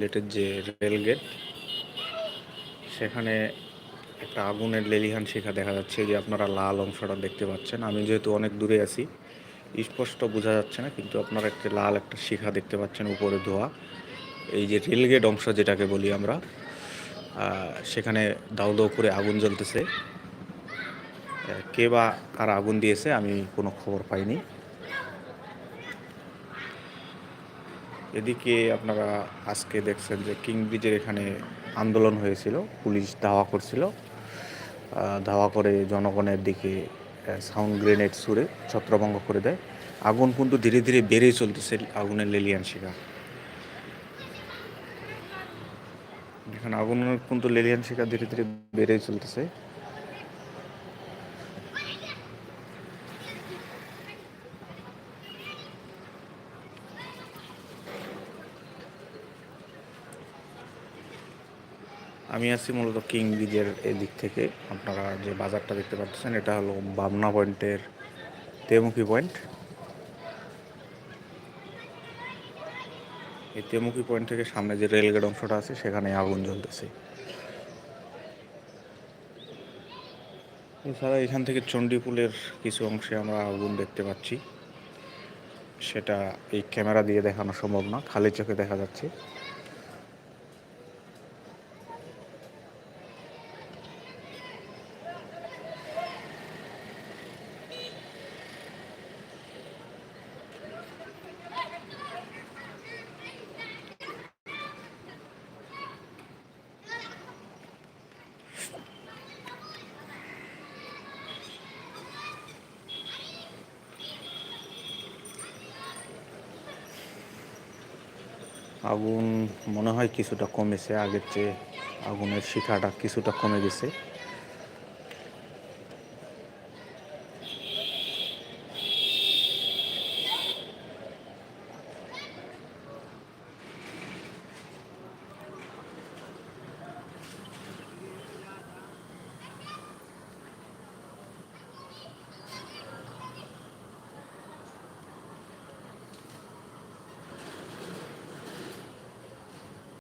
সিলেটের যে রেলগেট সেখানে একটা আগুনের লেলিহান শিখা দেখা যাচ্ছে। যে আপনারা লাল অংশটা দেখতে পাচ্ছেন। আমি যেহেতু অনেক দূরে আছি, স্পষ্ট বোঝা যাচ্ছে না, কিন্তু আপনারা একটা লাল একটা শিখা দেখতে পাচ্ছেন উপরে ধোয়া। এই যে রেলগেট অংশ যেটাকে বলি আমরা সেখানে দাউ দাউ করে আগুন জ্বলতেছে। কে বা কারা আগুন দিয়েছে আমি কোনো খবর পাইনি। এদিকে আপনারা আজকে দেখছেন যে কিং ব্রিজের এখানে আন্দোলন হয়েছিল, পুলিশ ধাওয়া করছিল। ধাওয়া করে জনগণের দিকে সাউন্ড গ্রেনেড ছুড়ে ছত্রভঙ্গ করে দেয়। আগুন কিন্তু ধীরে ধীরে বেড়েই চলতেছে আগুনের লেলিয়ান শিখা এখানে আগুনের কিন্তু লেলিয়ান শিখা ধীরে ধীরে বেড়েই চলতেছে। আমি আছি মূলত কিং ব্রিজের এদিক থেকে। আপনারা যে বাজারটা দেখতে পাচ্ছেন, এটা হলো বামনা পয়েন্টের তেমুখী পয়েন্ট। এই তেমুখী পয়েন্ট থেকে সামনে যে রেলগেট অংশটা আছে সেখানে আগুন জ্বলতেছে। এছাড়া এখান থেকে চণ্ডীপুলের কিছু অংশে আমরা আগুন দেখতে পাচ্ছি। সেটা এই ক্যামেরা দিয়ে দেখানো সম্ভব না, খালি চোখে দেখা যাচ্ছে। আগুন মনে হয় কিছুটা কমেছে আগের চেয়ে আগুনের শিখাটা কিছুটা কমে গেছে।